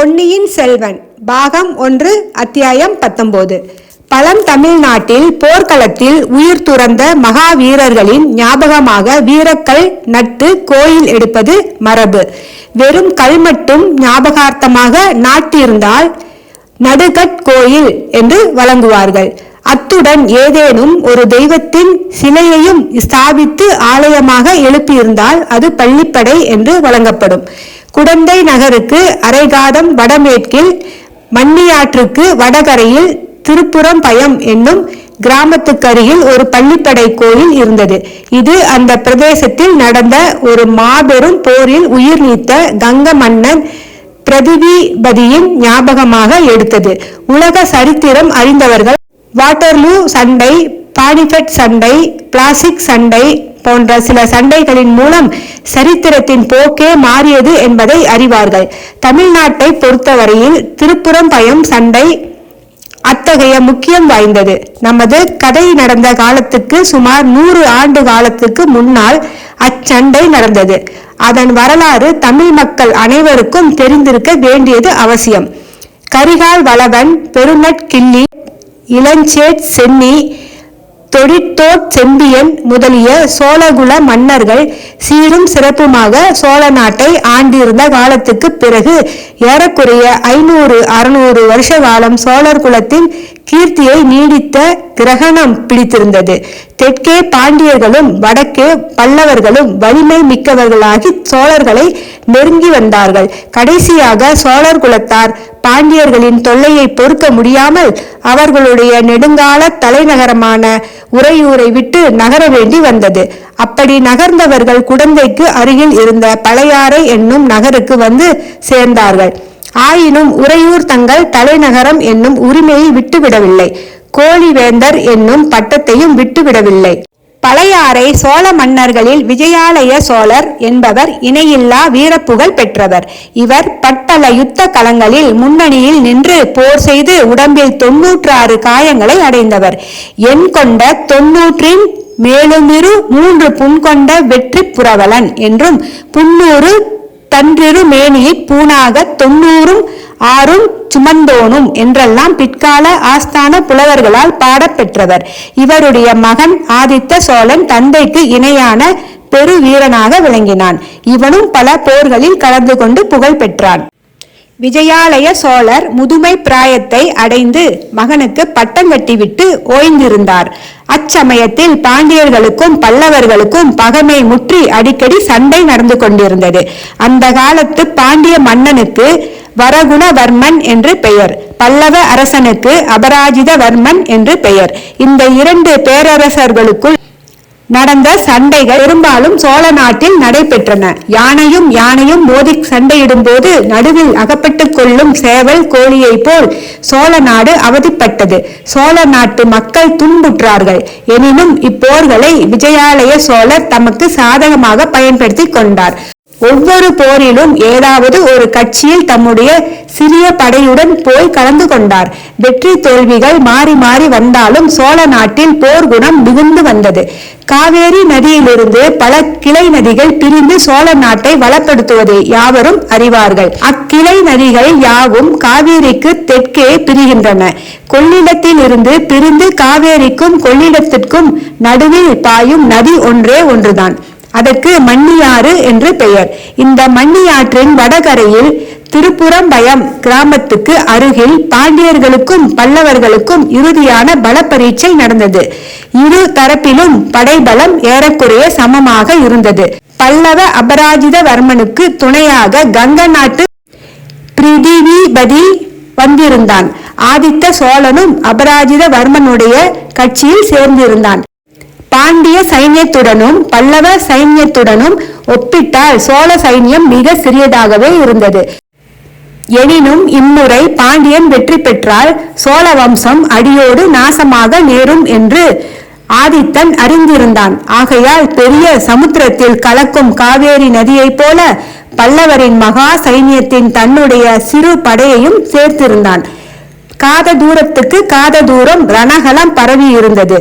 பொன்னியின் செல்வன் பாகம் ஒன்று அத்தியாயம் பத்தொன்பது பழம் தமிழ்நாட்டில் போர்க்களத்தில் உயிர் துறந்த மகாவீரர்களின் ஞாபகமாக வீரக்கல் நட்டு கோயில் எடுப்பது மரபு. வெறும் கல் மட்டும் ஞாபகார்த்தமாக நாட்டியிருந்தால் நடுகட் கோயில் என்று வழங்குவார்கள். அத்துடன் ஏதேனும் ஒரு தெய்வத்தின் சிலையையும் ஸ்தாபித்து ஆலயமாக எழுப்பியிருந்தால் அது பள்ளிப்படை என்று வழங்கப்படும். குடந்தை நகருக்கு அரைகாதம் வடமேற்கில் மன்னியாற்றுக்கு வடகரையில் திருப்புறம் பயம் என்னும் கிராமத்துக்கருகில் ஒரு பள்ளிப்படை கோயில் இருந்தது. இது அந்த பிரதேசத்தில் நடந்த ஒரு மாபெரும் போரில் உயிர் நீத்த கங்க மன்னன் பிரதிபிபதியின் ஞாபகமாக எடுத்தது. உலக சரித்திரம் அறிந்தவர்கள் வாட்டர்லூ சண்டை பானிபெட் சண்டை பிளாசிக் சண்டை போன்ற சில சண்டைகளின் மூலம் சரித்திரத்தின் போக்கே மாறியது என்பதை அறிவார்கள். தமிழ்நாட்டை பொறுத்தவரையில் திருப்புறம் பயம் சண்டை அத்தகைய முக்கியம் வாய்ந்தது. நமது கதை நடந்த காலத்துக்கு சுமார் நூறு ஆண்டு காலத்துக்கு முன்னால் அச்சண்டை நடந்தது. அதன் வரலாறு தமிழ் மக்கள் அனைவருக்கும் தெரிந்திருக்க வேண்டியது அவசியம். கரிகால் வளவன் பெருநட் கிள்ளி இளஞ்சேட் சென்னி தொழிற்தோட் செம்பியன் முதலிய சோழகுல மன்னர்கள் சீரும் சிறப்புமாக சோழ நாட்டை ஆண்டிருந்த காலத்துக்கு பிறகு ஏறக்குறைய ஐநூறு அறுநூறு வருஷ காலம் சோழர் குலத்தின் கீர்த்தியை நீடித்த கிரகணம் பிடித்திருந்தது. தெற்கே பாண்டியர்களும் வடக்கே பல்லவர்களும் வலிமை மிக்கவர்களாகி சோழர்களை நெருங்கி வந்தார்கள். கடைசியாக சோழர் குலத்தார் பாண்டியர்களின் தொல்லையை பொறுக்க முடியாமல் அவர்களுடைய நெடுங்கால தலைநகரமான உறையூரை விட்டு நகர வேண்டி வந்தது. அப்படி நகர்ந்தவர்கள் குடந்தைக்கு அருகில் இருந்த பழையாறை என்னும் நகருக்கு வந்து சேர்ந்தார்கள். ஆயினும் உறையூர் தங்கள் தலைநகரம் என்னும் உரிமையை விட்டுவிடவில்லை. கோழிவேந்தர் என்னும் பட்டத்தையும் விட்டுவிடவில்லை. பழையாறை சோழ மன்னர்களில் விஜயாலய சோழர் என்பவர் இணையில்லா வீரப்புகழ் பெற்றவர். இவர் பற்பல யுத்த களங்களில் முன்னணியில் நின்று போர் செய்து உடம்பில் தொன்னூற்றாறு காயங்களை அடைந்தவர். எண் கொண்ட தொன்னூற்றின் மேலுமிரு மூன்று புண்கொண்ட வெற்றி புரவலன் என்றும் புன்னூறு தன்றிரு மேனியை பூணாக தொன்னூறும் ஆறும் சுமந்தோனும் என்றெல்லாம் பிற்கால ஆஸ்தான புலவர்களால் பாடப்பெற்றவர். இவருடைய மகன் ஆதித்த சோழன் தந்தைக்கு இணையான பெரு வீரனாக விளங்கினான். இவனும் பல போர்களில் கலந்து கொண்டு புகழ் பெற்றான். விஜயாலய சோழர் முதுமை பிராயத்தை அடைந்து மகனுக்கு பட்டம் கட்டிவிட்டு ஓய்ந்திருந்தார். அச்சமயத்தில் பாண்டியர்களுக்கும் பல்லவர்களுக்கும் பகமை முற்றி அடிக்கடி சண்டை நடந்து கொண்டிருந்தது. அந்த காலத்து பாண்டிய மன்னனுக்கு வரகுணவர்மன் என்று பெயர். பல்லவ அரசனுக்கு அபராஜிதவர்மன் என்று பெயர். இந்த இரண்டு பேரரசர்களுக்குள் நடந்த சண்டைகள் பெரும்பாலும் சோழ நாட்டில் நடைபெற்றன. யானையும் யானையும் மோதி சண்டையிடும் போது நடுவில் அகப்பட்டுக் கொள்ளும் சேவல் கோழியை போல் சோழ நாடு அவதிப்பட்டது. சோழ நாட்டு மக்கள் துன்புற்றார்கள். எனினும் இப்போர்களை விஜயாலய சோழர் தமக்கு சாதகமாக பயன்படுத்தி கொண்டார். ஒவ்வொரு போரிலும் ஏதாவது ஒரு கட்சியில் தம்முடைய சிறிய படையுடன் போய் கலந்து கொண்டார். வெற்றி தோல்விகள் மாறி மாறி வந்தாலும் சோழ நாட்டில் போர் குணம் மிகுந்து வந்தது. காவேரி நதியிலிருந்து பல கிளை நதிகள் பிரிந்து சோழ நாட்டை வளப்படுத்துவதை யாவரும் அறிவார்கள். அக்கிளை நதிகள் யாவும் காவேரிக்கு தெற்கே பிரிகின்றன. கொள்ளிடத்தில் இருந்து பிரிந்து காவேரிக்கும் கொள்ளிடத்திற்கும் நடுவில் பாயும் நதி ஒன்றே ஒன்றுதான். அதற்கு மண்ணியாறு என்று பெயர். இந்த மண்ணியாற்றின் வடகரையில் திருப்புறம்பயம் கிராமத்துக்கு அருகில் பாண்டியர்களுக்கும் பல்லவர்களுக்கும் இறுதியான பல பரீட்சை நடந்தது. இரு தரப்பிலும் படைபலம் ஏறக்குறைய சமமாக இருந்தது. பல்லவ அபராஜிதவர்மனுக்கு துணையாக கங்க நாட்டு பிரிதிவிபதி வந்திருந்தான். ஆதித்த சோழனும் அபராஜிதவர்மனுடைய கட்சியில் சேர்ந்திருந்தான். பாண்டிய சைன்யத்துடனும் பல்லவ சைன்யத்துடனும் ஒப்பிட்டால் சோழ சைன்யம் மிக சிறியதாகவே இருந்தது. எனினும் இம்முறை பாண்டியன் வெற்றி பெற்றால் சோழ வம்சம் அடியோடு நாசமாக நேரும் என்று ஆதித்தன் அறிந்திருந்தான். ஆகையால் பெரிய சமுத்திரத்தில் கலக்கும் காவேரி நதியைப் போல பல்லவரின் மகா சைன்யத்தின் தன்னுடைய சிறு படையையும் சேர்த்திருந்தான். காத தூரத்துக்கு காத தூரம் ரணகலம் பரவி இருந்தது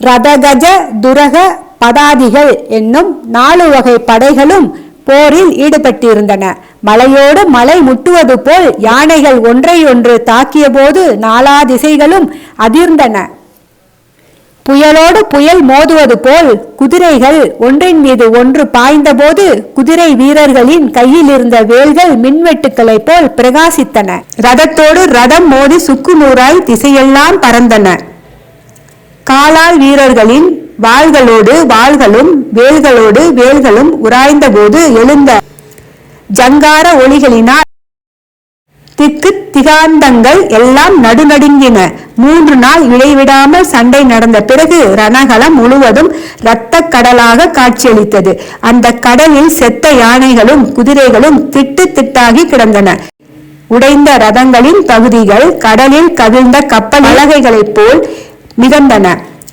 ரதகஜ துரக பதாதிகள் என்னும் நாலு வகை படைகளும் போரில் ஈடுபட்டிருந்தன. மலையோடு மலை முட்டுவது போல் யானைகள் ஒன்றையொன்று தாக்கியபோது நாலா திசைகளும் அதிர்ந்தன. புயலோடு புயல் மோதுவது போல் குதிரைகள் ஒன்றின் மீது ஒன்று பாய்ந்தபோது குதிரை வீரர்களின் கையில் இருந்த வேல்கள் மின்வெட்டுக்களைப் போல் பிரகாசித்தன. ரதத்தோடு ரதம் மோதி சுக்குநூறாய் திசையெல்லாம் பறந்தன. காலால் வீரர்களின் வாள்களோடு வாள்களும் வேல்களோடு வேல்களும் உராய்ந்தபோது எழுந்த ஜங்கார ஒளிகளினால் திக்கு திகாந்தங்கள் எல்லாம் நடுநடுங்கின. மூன்று நாள் இடைவிடாமல் சண்டை நடந்த பிறகு ரணகலம் முழுவதும் இரத்த கடலாக காட்சியளித்தது. அந்த கடலில் செத்த யானைகளும் குதிரைகளும் திட்டு திட்டாகி கிடந்தன. உடைந்த ரதங்களின் பகுதிகள் கடலில் கவிழ்ந்த கப்பல் அலகைகளைப் போல் மிதந்தன.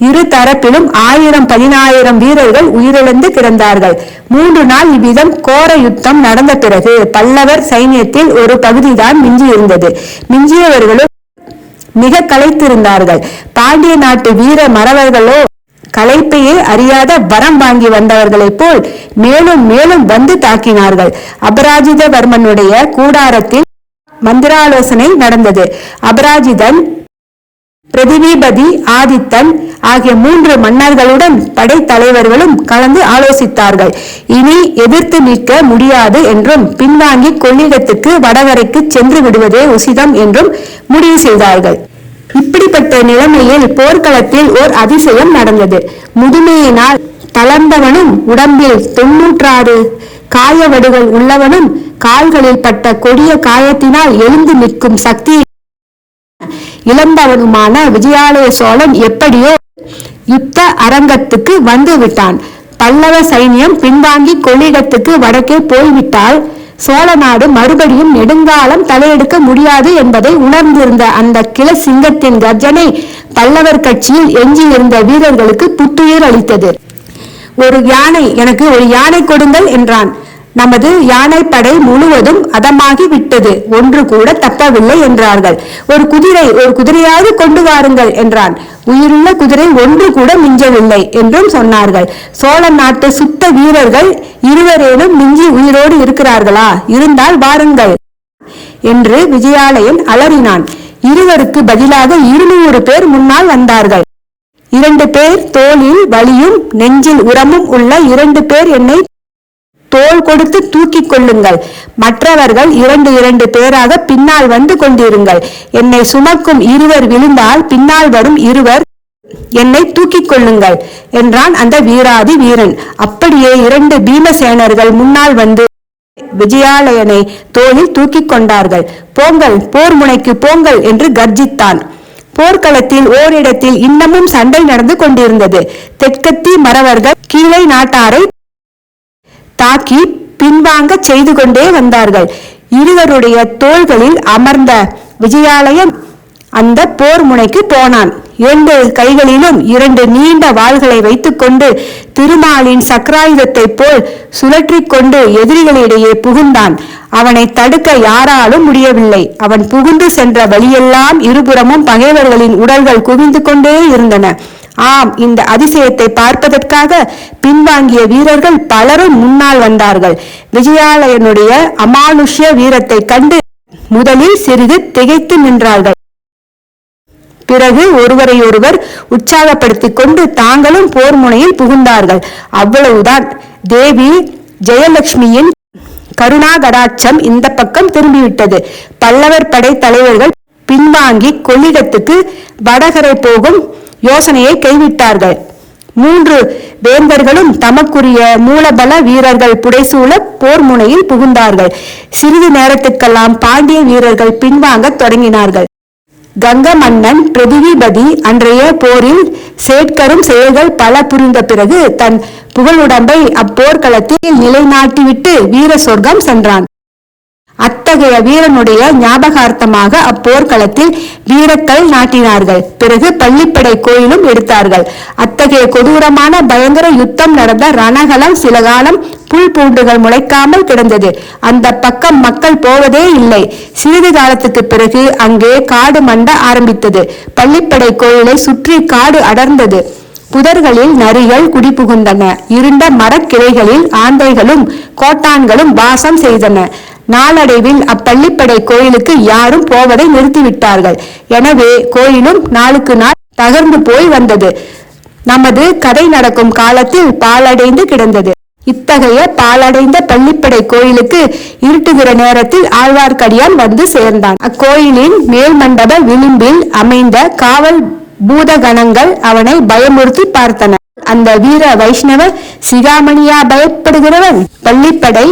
இரு தரப்பிலும் ஆயிரம் பதினாயிரம் வீரர்கள் உயிரிழந்து கிடந்தார்கள். மூன்று நாள் இவ்விதம் கோர யுத்தம் நடந்த பிறகு பல்லவர் சைன்யத்தில் ஒரு பகுதிதான் மிஞ்சியிருந்தது. மிஞ்சியவர்களும் மிக களைத்திருந்தார்கள். பாண்டிய நாட்டு வீர மறவர்களோ கலைப்பையே அறியாத வரம் வாங்கி வந்தவர்களைப் போல் மேலும் மேலும் வந்து தாக்கினார்கள். அபராஜிதவர்மனுடைய கூடாரத்தில் மந்திராலோசனை நடந்தது. அபராஜிதன் பிரதிபீபதி ஆதித்தன் ஆகிய மூன்று மன்னர்களுடன் படைத்தலைவர்களும் கலந்து ஆலோசித்தார்கள். இனி எதிர்த்து நிற்க முடியாது என்றும் பின்வாங்கி கொள்ளிடத்துக்கு வடகரைக்கு சென்று விடுவதே உசிதம் என்றும் முடிவு செய்தார்கள். இப்படிப்பட்ட நிலைமையில் போர்க்களத்தில் ஓர் அதிசயம் நடந்தது. முதுமையினால் தளர்ந்தவனும் உடம்பில் தொன்னூற்றாறு காயவடுகள் உள்ளவனும் கால்களில் பட்ட கொடிய காயத்தினால் எழுந்து நிற்கும் சக்தி இழந்தவனுமான விஜயாலய சோழன் எப்படியோ யுத்த அரங்கத்துக்கு வந்து விட்டான். பல்லவ சைன்யம் பின்வாங்கி கொள்ளிடத்துக்கு வடக்கே போய்விட்டால் சோழ நாடு மறுபடியும் நெடுங்காலம் தலையெடுக்க முடியாது என்பதை உணர்ந்திருந்த அந்த கிள சிங்கத்தின் கர்ஜனை பல்லவர் கட்சியில் எஞ்சியிருந்த வீரர்களுக்கு புத்துயிர் அளித்தது. ஒரு யானை எனக்கு ஒரு யானை கொடுங்கள் என்றான். நமது யானைப்படை முழுவதும் அதமாகி விட்டது ஒன்று கூட தப்பவில்லை என்றார்கள். ஒரு குதிரை ஒரு குதிரையாவது கொண்டு வாருங்கள் என்றான். உயிருள்ள குதிரை ஒன்று கூட மிஞ்சவில்லை என்றும் சொன்னார்கள். சோழ நாட்டு சுத்த வீரர்கள் இருவரேனும் மிஞ்சி உயிரோடு இருக்கிறார்களா? இருந்தால் வாருங்கள் என்று விஜயாலயன் அலறினான். இருவருக்கு பதிலாக இருநூறு பேர் முன்னால் வந்தார்கள். இரண்டு பேர் தோளில் வலியும் நெஞ்சில் உரமும் உள்ள இரண்டு பேர் என்னை தோல் கொடுத்து தூக்கிக் கொள்ளுங்கள். மற்றவர்கள் இரண்டு இரண்டு பேராக பின்னால் வந்து கொண்டிருங்கள். என்னை சுமக்கும் இருவர் விழுந்தால் பின்னால் வரும் இருவர் என்னை தூக்கிக் கொள்ளுங்கள் என்றான் அந்த வீராதி வீரன். அப்படியே இரண்டு பீமசேனர்கள் முன்னால் வந்து விஜயாலயனை தோளில் தூக்கிக் கொண்டார்கள். போங்கள் போர் முனைக்கு போங்கள் என்று கர்ஜித்தான். போர்க்களத்தில் ஓரிடத்தில் இன்னமும் சண்டை நடந்து கொண்டிருந்தது. தெற்கத்தி மறவர்கள் கீழே நாட்டாரை தாக்கி பின்வாங்க செய்து கொண்டே வந்தார்கள். இருவருடைய தோள்களில் அமர்ந்த விஜயாலயன் அந்த போர் முனைக்கு போனான். இரண்டு கைகளிலும் இரண்டு நீண்ட வாள்களை வைத்துக்கொண்டு திருமாலின் சக்கராயுதத்தைப் போல் சுழற்றி கொண்டு எதிரிகளிடையே புகுந்தான். அவனை தடுக்க யாராலும் முடியவில்லை. அவன் புகுந்து சென்ற வழியெல்லாம் இருபுறமும் பகைவர்களின் உடல்கள் குவிந்து கொண்டே இருந்தன. ஆம் இந்த அதிசயத்தை பார்ப்பதற்காக பின்வாங்கிய வீரர்கள் பலரும் முன்னால் வந்தார்கள். விஜயாலயனுடைய அமானுஷ்ய வீரத்தை கண்டு முதலில் சிறிது திகைத்து நின்றார்கள். பிறகு ஒருவரை ஒருவர் உற்சாகப்படுத்திக் கொண்டு தாங்களும் போர் முனையில் புகுந்தார்கள். அவ்வளவுதான். தேவி ஜெயலட்சுமியின் கருணாகடாட்சம் இந்த பக்கம் திரும்பிவிட்டது. பல்லவர் படை தலைவர்கள் பின்வாங்கி கொள்ளிடத்துக்கு வடகரை போகும் யோசனையை கைவிட்டார்கள். மூன்று வேந்தர்களும் தமக்குரிய மூலபல வீரர்கள் புடைசூழ போர் முனையில் புகுந்தார்கள். சிறிது நேரத்துக்கெல்லாம் பாண்டிய வீரர்கள் பின்வாங்க தொடங்கினார்கள். கங்க மன்னன் பிரதிவிபதி அன்றைய போரில் சேட்கரும் செயல்கள் பல புரிந்த பிறகு தன் புகழுடம்பை அப்போர்க்களத்தில் நிலைநாட்டிவிட்டு வீர சொர்க்கம் சென்றான். அத்தகைய வீரனுடைய ஞாபகார்த்தமாக அப்போர்க்களத்தில் வீரக்கல் நாட்டினார்கள். பிறகு பள்ளிப்படை கோயிலும் எடுத்தார்கள். அத்தகைய கொடூரமான பயங்கர யுத்தம் நடந்த ரணகலம் சில காலம் புல் பூண்டுகள் முளைக்காமல் கிடந்தது. அந்த பக்கம் மக்கள் போவதே இல்லை. சிறிது காலத்துக்கு பிறகு அங்கே காடு மண்ட ஆரம்பித்தது. பள்ளிப்படை கோயிலை சுற்றி காடு அடர்ந்தது. புதர்களில் நரிகள் குடிபுகுந்தன இருண்ட மரக்கிளைகளில் ஆந்தைகளும் கோட்டான்களும் வாசம் செய்தன. நாளடைவில் அப்பள்ளிப்படை கோயிலுக்கு யாரும் போவதை நிறுத்திவிட்டார்கள். எனவே கோயிலும் நாளுக்கு நாள் தகர்ந்து போய் வந்தது. நமது கதை நடக்கும் காலத்தில் பாழடைந்து கிடந்தது. இத்தகைய பாழடைந்த பள்ளிப்படை கோயிலுக்கு இருட்டுகிற நேரத்தில் ஆழ்வார்க்கடியான் வந்து சேர்ந்தான். அக்கோயிலின் மேல் மண்டப விளிம்பில் அமைந்த காவல் பூதகணங்கள் அவனை பயமுறுத்தி பார்த்தன. அந்த வீர வைஷ்ணவ சிகாமணியா பயப்படுகிறவன். பள்ளிப்படை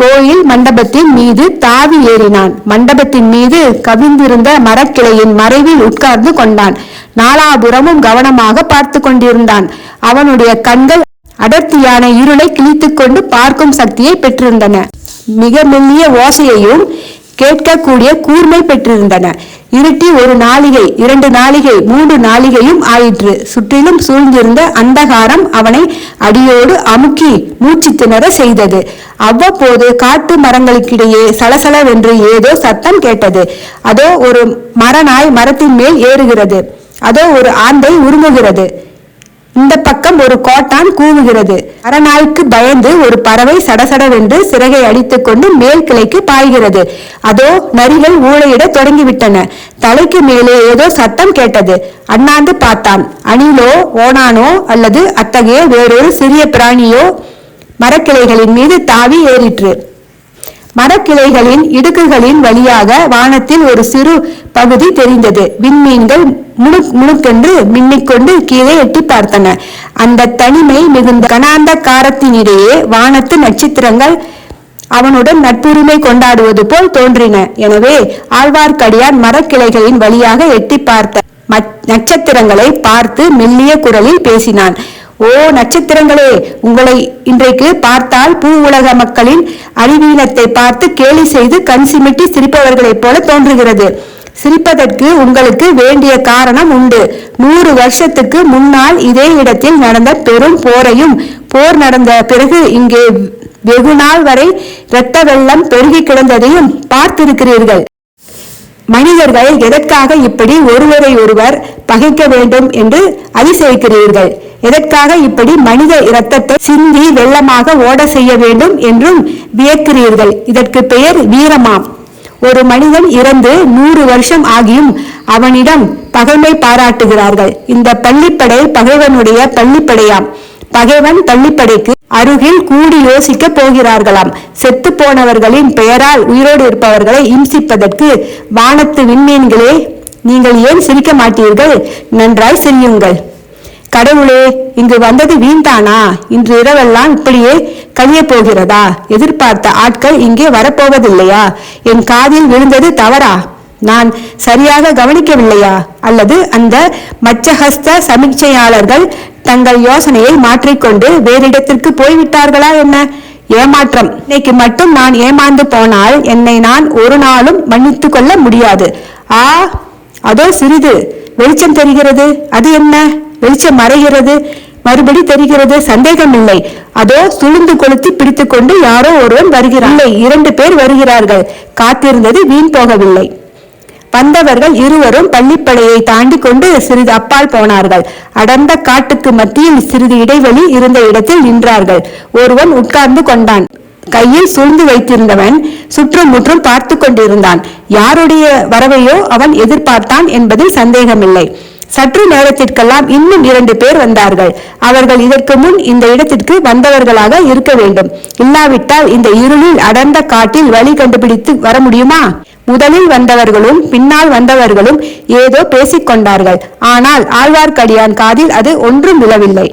கோயில் மண்டபத்தின் மீது தாவி ஏறினான். மண்டபத்தின் மீது கவிழ்ந்திருந்த மரக்கிளையின் மறைவில் உட்கார்ந்து கொண்டான். நாலாபுறமும் கவனமாக பார்த்து கொண்டிருந்தான். அவனுடைய கண்கள் அடர்த்தியான இருளை கிழித்துக் கொண்டு பார்க்கும் சக்தியை பெற்றிருந்தன. மிக மெல்லிய ஓசையையும் கேட்கக்கூடிய கூர்மை பெற்றிருந்தன. இருட்டி ஒரு நாளிகை இரண்டு நாளிகை மூன்று நாளிகையும் ஆயிற்று. சுற்றிலும் சூழ்ந்திருந்த அந்தகாரம் அவனை அடியோடு அமுக்கி மூச்சு திணற செய்தது. அவ்வப்போது காட்டு மரங்களுக்கிடையே சலசலவென்று ஏதோ சத்தம் கேட்டது. அதோ ஒரு மரநாய் மரத்தின் மேல் ஏறுகிறது. அதோ ஒரு ஆந்தை உருமுகிறது. இந்த பக்கம் ஒரு கோட்டான் கூவுகிறது. அரநாய்க்கு பயந்து ஒரு பறவை சடசடவென்று சிறகை அடித்துக்கொண்டு மேல் கிளைக்கு பாய்கிறது. அதோ நரிகள் ஊழையிட தொடங்கிவிட்டன. தலைக்கு மேலே ஏதோ சத்தம் கேட்டது. அண்ணாந்து பார்த்தான். அணிலோ ஓனானோ அல்லது அத்தகைய வேறொரு சிறிய பிராணியோ மரக்கிளைகளின் மீது தாவி ஏறிற்று. மரக்கிளைகளின் இடுக்குகளின் வழியாக வானத்தில் ஒரு சிறு பகுதி தெரிந்தது. விண்மீன்கள் முழுக் முணுக்கென்று மின்னிக்கொண்டு கீழே எட்டி பார்த்தன. அந்த தனிமை மிகுந்த கனாந்த காரத்தினிடையே வானத்து நட்சத்திரங்கள் அவனுடன் நட்புரிமை கொண்டாடுவது போல் தோன்றின. எனவே ஆழ்வார்க்கடியான் மரக்கிளைகளின் வழியாக எட்டி பார்த்த நட்சத்திரங்களை பார்த்து மெல்லிய குரலில் பேசினான். ஓ நட்சத்திரங்களே உங்களை இன்றைக்கு பார்த்தால் பூ உலக மக்களின் அறிவீனத்தை பார்த்து கேலி செய்து கண் சிமிட்டி சிரிப்பவர்களைப் போல தோன்றுகிறது. சிரிப்பதற்கு உங்களுக்கு வேண்டிய காரணம் உண்டு. நூறு வருஷத்துக்கு முன்னால் இதே இடத்தில் நடந்த பெரும் போரையும் போர் நடந்த பிறகு இங்கே வெகு நாள் வரை இரத்த வெள்ளம் பெருகி கிடந்ததையும் பார்த்திருக்கிறீர்கள். மனிதர்கள் எதற்காக இப்படி ஒருவரை ஒருவர் பகைக்க வேண்டும் என்று அதிசயிக்கிறீர்கள்? எதற்காக இப்படி மனித இரத்தத்தை சிந்தி வெள்ளமாக ஓட செய்ய வேண்டும் என்றும் வியக்கிறீர்கள்? இதற்கு பெயர் வீரமாம். ஒரு மனிதன் இறந்து நூறு வருஷம் ஆகியும் அவனிடம் பகைமை பாராட்டுகிறார்கள். இந்த பள்ளிப்படை பகைவனுடைய பள்ளிப்படையாம். பகைவன் பள்ளிப்படைக்கு அருகில் கூடி யோசிக்க போகிறார்களாம். செத்து போனவர்களின் பெயரால் உயிரோடு இருப்பவர்களை இம்சிப்பதற்கு வானத்து விண்மீன்களே நீங்கள் ஏன் சிரிக்க மாட்டீர்கள்? நன்றாய் சிரியுங்கள். கடவுளே இங்கு வந்தது வீண்தானா? இன்று இரவெல்லாம் இப்படியே கழிய போகிறதா எதிர்பார்த்த ஆட்கள் இங்கே வரப்போவதில்லையா? என் காதில் விழுந்தது தவறா? நான் சரியாக கவனிக்கவில்லையா? அல்லது அந்த மச்சஹஸ்த சமீட்சையாளர்கள் தங்கள் யோசனையை மாற்றிக்கொண்டு வேறிடத்திற்கு போய்விட்டார்களா என்ன? ஏமாற்றம். இன்னைக்கு மட்டும் நான் ஏமாந்து போனால் என்னை நான் ஒரு நாளும் மன்னித்து கொள்ள முடியாது. ஆ அதோ சிறிது. வெளிச்சம் தெரிகிறது. அது என்ன? வெளிச்சம் மறைகிறது. மறுபடி தெரிகிறது சந்தேகம் இல்லை அதோ சுளுந்து கொளுத்தி பிடித்துக்கொண்டு யாரோ ஒருவன் வருகிறான். இல்லை இரண்டு பேர் வருகிறார்கள். காத்திருந்தது வீண் போகவில்லை. வந்தவர்கள் இருவரும் பள்ளிப்படையை தாண்டி கொண்டு சிறிது அப்பால் போனார்கள். அடர்ந்த காட்டுக்கு மத்தியில் சிறிது இடைவெளி இருந்த இடத்தில் நின்றார்கள். ஒருவன் உட்கார்ந்து கொண்டான். கையில் சூழ்ந்து வைத்திருந்தவன் சுற்றும் முற்றும் பார்த்து கொண்டிருந்தான் யாருடைய வரவையோ அவன் எதிர்பார்த்தான் என்பதில் சந்தேகமில்லை. சற்று நேரத்திற்கெல்லாம் இன்னும் இரண்டு பேர் வந்தார்கள். அவர்கள் இதற்கு முன் இந்த இடத்திற்கு வந்தவர்களாக இருக்க வேண்டும். இல்லாவிட்டால் இந்த இருளில் அடர்ந்த காட்டில் வழி கண்டுபிடித்து வர முடியுமா? முதலில் வந்தவர்களும் பின்னால் வந்தவர்களும் ஏதோ பேசிக்கொண்டார்கள் ஆனால் ஆழ்வார்க்கடியான் காதில் அது ஒன்றும் விழவில்லை.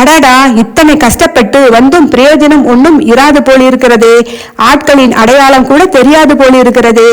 அடாடா இத்தனை கஷ்டப்பட்டு வந்தும் பிரயோஜனம் ஒன்றும் இராது போலிருக்கிறதே. ஆட்களின் அடையாளம் கூட தெரியாது போலிருக்கிறதே.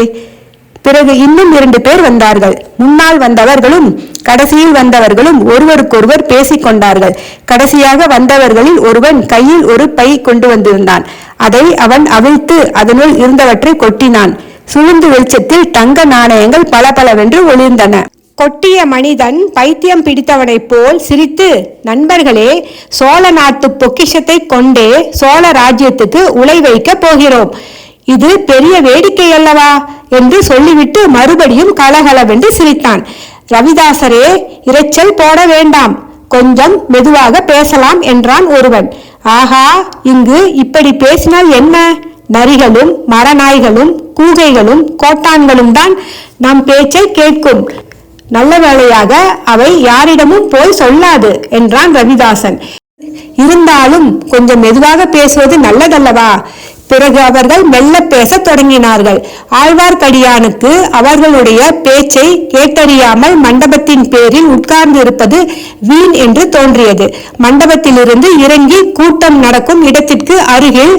பிறகு இன்னும் இரண்டு பேர் வந்தார்கள். முன்னால் வந்தவர்களும் கடைசியில் வந்தவர்களும் ஒருவருக்கொருவர் பேசிக் கொண்டார்கள். கடைசியாக வந்தவர்களில் ஒருவன் கையில் ஒரு பை கொண்டு வந்திருந்தான். அதை அவன் அவிழ்த்து அதனுள் இருந்தவற்றை கொட்டினான். சுழுந்து வெளிச்சத்தில் தங்க நாணயங்கள் பல பலவென்று ஒளிர்ந்தன. கொட்டிய மனிதன் பைத்தியம் பிடித்தவனைப் போல் சிரித்து நண்பர்களே சோழ நாட்டு பொக்கிஷத்தை கொண்டே சோழ ராஜ்யத்துக்கு உலை வைக்கப் போகிறோம். இது பெரிய வேடிக்கை அல்லவா? என்று சொல்லிவிட்டு மறுபடியும் கலகலவென்று சிரித்தான். ரவிதாசரே இரைச்சல் போட வேண்டாம். கொஞ்சம் மெதுவாக பேசலாம் என்றான் ஒருவன். ஆஹா இங்கு இப்படி பேசினால் என்ன? நரிகளும் மரநாய்களும் கூகைகளும் கோட்டான்களும் தான் நம் பேச்சை கேட்கும். நல்ல வேளையாக அவை யாரிடமும் போய் சொல்லாது என்றான் ரவிதாசன். இருந்தாலும் கொஞ்சம் மெதுவாக பேசுவது நல்லதல்லவா? பிறகு அவர்கள் மெல்ல பேசத் தொடங்கினார்கள். ஆழ்வார்க்கடியானுக்கு அவர்களுடைய பேச்சை கேட்டறியாமல் மண்டபத்தின் பேரில் உட்கார்ந்து இருப்பது வீண் என்று தோன்றியது. மண்டபத்திலிருந்து இறங்கி கூட்டம் நடக்கும் இடத்திற்கு அருகில்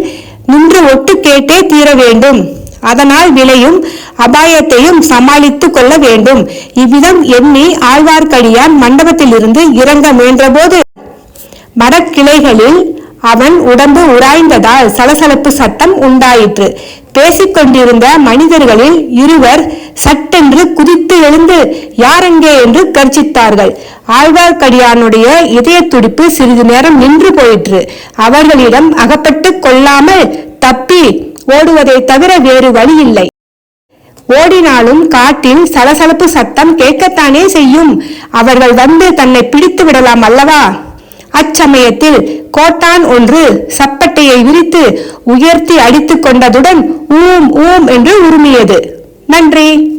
நின்று ஒட்டு கேட்டே தீர வேண்டும். அதனால் விளையும் அபாயத்தையும் சமாளித்துக் கொள்ள வேண்டும். இவ்விதம் எண்ணி ஆழ்வார்க்கடியான் மண்டபத்திலிருந்து இறங்க முயன்றபோது மரக்கிளைகளில் அவன் உடம்பு உராய்ந்ததால் சலசலப்பு சத்தம் உண்டாயிற்று. பேசிக் கொண்டிருந்த மனிதர்களில் இருவர் சட்டென்று குதித்து எழுந்து யாரெங்கே? என்று கர்ச்சித்தார்கள் ஆழ்வார்க்கடியானுடைய இதய துடிப்பு சிறிது நேரம் நின்று போயிற்று. அவர்களிடம் அகப்பட்டுக் கொள்ளாமல் தப்பி ஓடுவதை தவிர வேறு வழி இல்லை ஓடினாலும் காட்டில் சலசலப்பு சத்தம் கேட்கத்தானே செய்யும். அவர்கள் வந்து தன்னை பிடித்து விடலாம் அல்லவா? அச்சமயத்தில் கோட்டான் ஒன்று சப்பட்டையை விரித்து உயர்த்தி அடித்துக் கொண்டதுடன் ஊம் ஊம் என்று உருமியது. நன்றி.